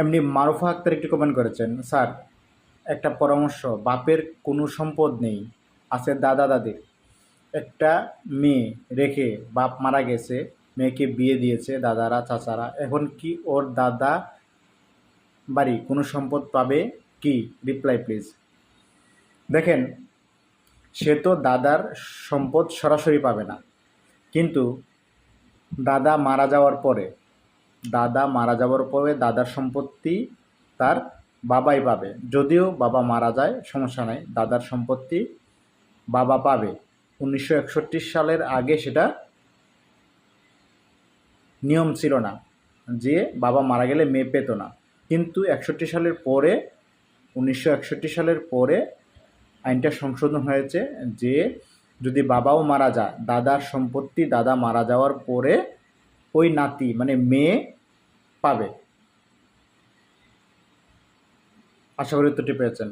এমনি মারুফা আক্তার একটি কমেন্ট করেছেন, স্যার, একটা পরামর্শ, বাপের কোনো সম্পদ নেই, আছে দাদা দাদির। একটা মেয়ে রেখে বাপ মারা গেছে, মেয়েকে বিয়ে দিয়েছে দাদারা, চাচারা। এখন কি ওর দাদা বাড়ি কোনো সম্পদ পাবে কি? রিপ্লাই প্লিজ দেখেন, সে তো দাদার সম্পদ সরাসরি পাবে না। কিন্তু দাদা মারা যাওয়ার পরে দাদা মারা যাওয়ার পরে দাদার সম্পত্তি তার বাবাই পাবে। যদিও বাবা মারা যায়, সমস্যা নাই, দাদার সম্পত্তি বাবা পাবে। উনিশশো একষট্টি সালের আগে সেটা নিয়ম ছিল না যে বাবা মারা গেলে মেয়ে পেত না। কিন্তু একষট্টি সালের পরে, উনিশশো একষট্টি সালের পরে আইনটা সংশোধন হয়েছে যে যদি বাবাও মারা যায়, দাদার সম্পত্তি দাদা মারা যাওয়ার পরে ওই নাতি মানে মেয়ে পাবে। আশা করি উত্তরটি পেয়েছেন।